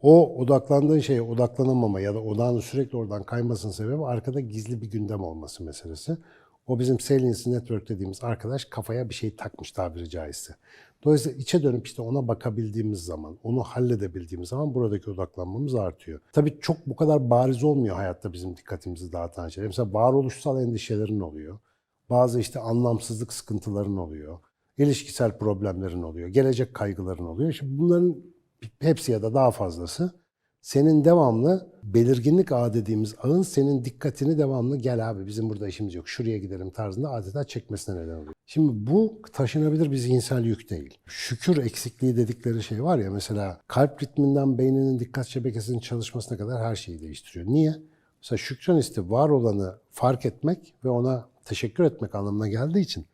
O odaklandığın şeye odaklanamama ya da odağının sürekli oradan kaymasının sebebi arkada gizli bir gündem olması meselesi. O bizim Salience Network dediğimiz arkadaş kafaya bir şey takmış tabiri caizse. Dolayısıyla içe dönüp işte ona bakabildiğimiz zaman, onu halledebildiğimiz zaman buradaki odaklanmamız artıyor. Tabii çok bu kadar bariz olmuyor hayatta bizim dikkatimizi dağıtan şeyler. Mesela varoluşsal endişelerin oluyor. Bazı işte anlamsızlık sıkıntıların oluyor. İlişkisel problemlerin oluyor. Gelecek kaygıların oluyor. Şimdi bunların hepsi ya da daha fazlası senin devamlı belirginlik ağı dediğimiz ağın senin dikkatini devamlı gel abi bizim burada işimiz yok şuraya gidelim tarzında adeta çekmesine neden oluyor. Şimdi bu taşınabilir bir zihinsel yük değil. Şükür eksikliği dedikleri şey var ya mesela kalp ritminden beyninin dikkat şebekesinin çalışmasına kadar her şeyi değiştiriyor. Niye? Mesela şükranisti var olanı fark etmek ve ona teşekkür etmek anlamına geldiği için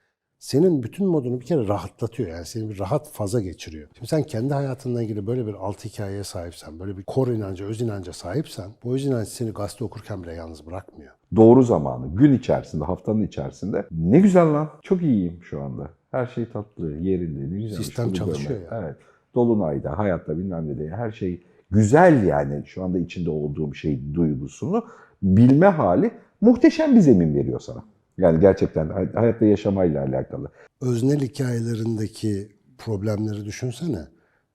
senin bütün modunu bir kere rahatlatıyor. Yani seni bir rahat faza geçiriyor. Şimdi sen kendi hayatınla ilgili böyle bir alt hikayeye sahipsen, böyle bir kor inanca, öz inanca sahipsen, bu öz inanç seni gazete okurken bile yalnız bırakmıyor. Doğru zamanı, gün içerisinde, haftanın içerisinde ne güzel lan, çok iyiyim şu anda. Her şey tatlı, yerinde, ne güzel. Sistem çalışıyor yani. Evet. Dolunayda, hayatta bilmem ne de her şey güzel yani şu anda içinde olduğum şey duygusunu bilme hali muhteşem bir zemin veriyor sana. Yani gerçekten hay- hayatta yaşamayla alakalı. Öznel hikayelerindeki problemleri düşünsene.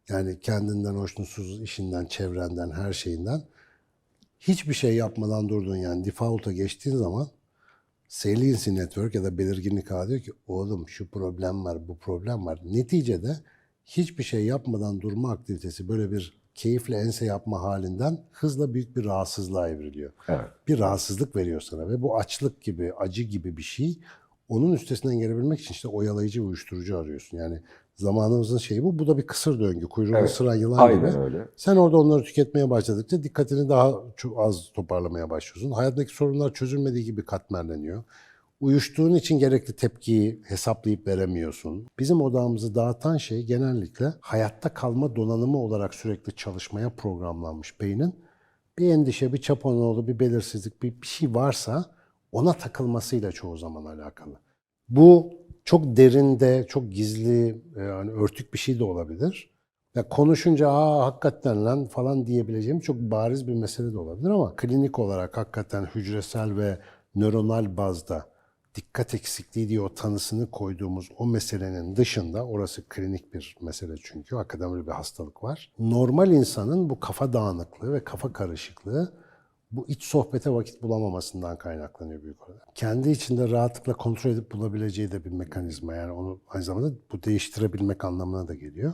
Yani kendinden hoşnutsuz, işinden, çevrenden, her şeyinden. Hiçbir şey yapmadan durdun yani default'a geçtiğin zaman Saliency Network ya da belirginlik ağı diyor ki oğlum şu problem var, bu problem var. Neticede hiçbir şey yapmadan durma aktivitesi böyle bir keyifle ense yapma halinden hızla büyük bir rahatsızlığa evriliyor. Evet. Bir rahatsızlık veriyor sana ve bu açlık gibi, acı gibi bir şey onun üstesinden gelebilmek için işte oyalayıcı ve uyuşturucu arıyorsun. Yani zamanımızın şeyi bu. Bu da bir kısır döngü. Kuyruğunu Evet. ısıran yılan Aynen gibi. öyle. Sen orada onları tüketmeye başladıkça dikkatini daha çok az toparlamaya başlıyorsun. Hayattaki sorunlar çözülmediği gibi katmerleniyor. Uyuştuğun için gerekli tepkiyi hesaplayıp veremiyorsun. Bizim odağımızı dağıtan şey genellikle hayatta kalma donanımı olarak sürekli çalışmaya programlanmış beynin. Bir endişe, bir çapanoğlu, bir belirsizlik, bir, bir şey varsa ona takılmasıyla çoğu zaman alakalı. Bu çok derinde, çok gizli, e, yani örtük bir şey de olabilir. Ya konuşunca aa hakikaten lan falan diyebileceğim çok bariz bir mesele de olabilir ama klinik olarak hakikaten hücresel ve nöronal bazda dikkat eksikliği diye o tanısını koyduğumuz o meselenin dışında, orası klinik bir mesele çünkü, hakikaten böyle bir hastalık var. Normal insanın bu kafa dağınıklığı ve kafa karışıklığı bu iç sohbete vakit bulamamasından kaynaklanıyor büyük oranda. Kendi içinde rahatlıkla kontrol edip bulabileceği de bir mekanizma. Yani onu aynı zamanda bu değiştirebilmek anlamına da geliyor.